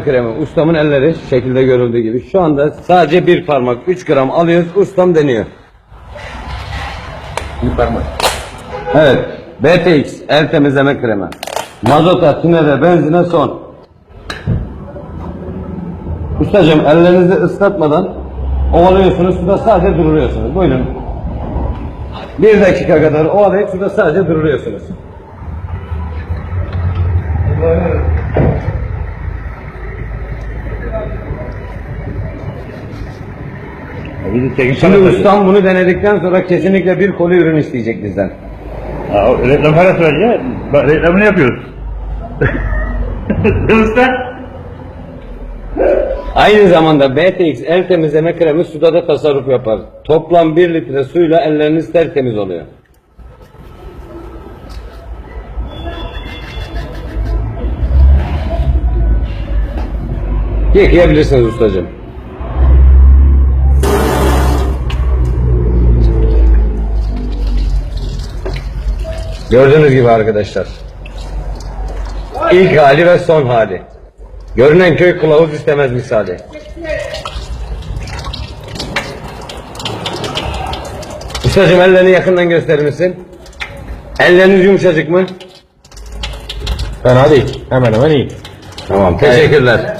kremi. Ustamın elleri şekilde görüldüğü gibi. Şu anda sadece bir parmak 3 gram alıyoruz. Ustam deniyor. Bir parmak. Evet. BTX el temizleme kremi. Mazota, tünele, benzine son. Ustacığım ellerinizi ıslatmadan ovalıyorsunuz. Suda sadece duruyorsunuz. Buyurun. Bir dakika kadar ovalayıp suda sadece duruyorsunuz. Bizi çekin Şimdi ustam bunu denedikten sonra kesinlikle bir koli ürün isteyecek bizden. Ha, o reklam parası ver ya. Bak, reklamını yapıyoruz. Usta. Aynı zamanda BTX el temizleme kremi suda da tasarruf yapar. Toplam 1 litre suyla elleriniz tertemiz oluyor. Yıkayabilirsiniz ustacığım. Gördüğünüz gibi arkadaşlar. İlk hali ve son hali. Görünen köy kılavuz istemez misali. Ustacığım ellerini yakından gösterir misin? Elleriniz yumuşacık mı? Fena değil. Hemen hemen iyi. Tamam teşekkürler.